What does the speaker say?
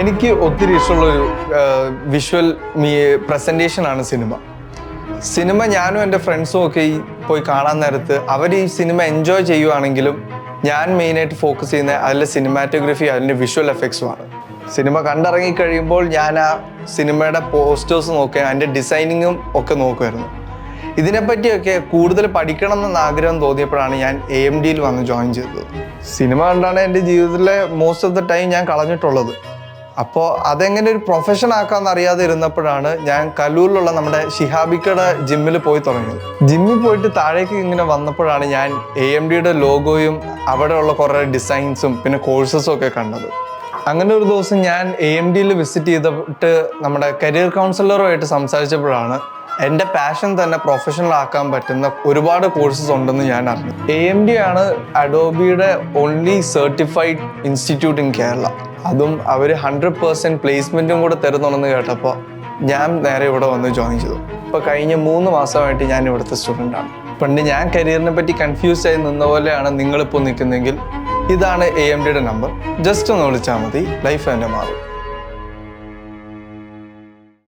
എനിക്ക് ഒത്തിരി ഇഷ്ടമുള്ളൊരു വിഷ്വൽ മീ പ്രസന്റേഷൻ ആണ് സിനിമ. സിനിമ ഞാനും എന്റെ ഫ്രണ്ട്സും ഒക്കെ ഈ പോയി കാണാൻ നേരത്ത് അവർ ഈ സിനിമ എൻജോയ് ചെയ്യുവാണെങ്കിലും ഞാൻ മെയിനായിട്ട് ഫോക്കസ് ചെയ്യുന്ന അതിലെ സിനിമാറ്റോഗ്രഫി അതിന്റെ വിഷ്വൽ എഫക്ട്സുമാണ് സിനിമ കണ്ടിറങ്ങി കഴിയുമ്പോൾ ഞാൻ ആ സിനിമയുടെ പോസ്റ്റേഴ്സ് നോക്കുക അതിന്റെ ഡിസൈനിങ്ങും ഒക്കെ നോക്കുമായിരുന്നു ഇതിനെപ്പറ്റിയൊക്കെ കൂടുതൽ പഠിക്കണം എന്ന ആഗ്രഹം തോന്നിയപ്പോഴാണ് ഞാൻ എ എം ഡിയിൽ വന്ന് ജോയിൻ ചെയ്തത്. സിനിമ കണ്ടാണ് എന്റെ ജീവിതത്തിലെ മോസ്റ്റ് ഓഫ് ദ ടൈം ഞാൻ കളഞ്ഞിട്ടുള്ളത്. അപ്പോൾ അതെങ്ങനെ ഒരു പ്രൊഫഷൻ ആക്കാന്ന് അറിയാതെ ഇരുന്നപ്പോഴാണ് ഞാൻ കലൂരിലുള്ള നമ്മുടെ ഷിഹാബിക്കയുടെ ജിമ്മിൽ പോയി തുടങ്ങിയത്. ജിമ്മിൽ പോയിട്ട് താഴേക്ക് ഇങ്ങനെ വന്നപ്പോഴാണ് ഞാൻ എ എം ഡിയുടെ ലോഗോയും അവിടെയുള്ള കുറേ ഡിസൈൻസും പിന്നെ കോഴ്സസും ഒക്കെ കണ്ടത്. അങ്ങനെ ഒരു ദിവസം ഞാൻ എ എം ഡിയിൽ വിസിറ്റ് ചെയ്തിട്ട് നമ്മുടെ കരിയർ കൗൺസിലറുമായിട്ട് സംസാരിച്ചപ്പോഴാണ് എന്റെ പാഷൻ തന്നെ പ്രൊഫഷണൽ ആക്കാൻ പറ്റുന്ന ഒരുപാട് കോഴ്സസ് ഉണ്ടെന്ന് ഞാൻ അറിഞ്ഞു. എ എം ഡി ആണ് അഡോബിയുടെ only certified institute in Kerala അതും അവർ ഹൺഡ്രഡ് പേഴ്സന്റ് പ്ലേസ്മെന്റും കൂടെ തരുന്നുണ്ടെന്ന് കേട്ടപ്പോൾ ഞാൻ നേരെ ഇവിടെ വന്ന് ജോയിൻ ചെയ്തു. ഇപ്പോൾ കഴിഞ്ഞ മൂന്ന് മാസമായിട്ട് ഞാൻ ഇവിടുത്തെ സ്റ്റുഡന്റ് ആണ്. പണ്ട് ഞാൻ കരിയറിനെ പറ്റി കൺഫ്യൂസ് ആയി നിന്ന പോലെയാണ് നിങ്ങളിപ്പോൾ നിൽക്കുന്നതെങ്കിൽ ഇതാണ് എ എം ഡിയുടെ നമ്പർ ജസ്റ്റ് ഒന്ന് വിളിച്ചാൽ മതി. ലൈഫ് തന്നെ മാറും.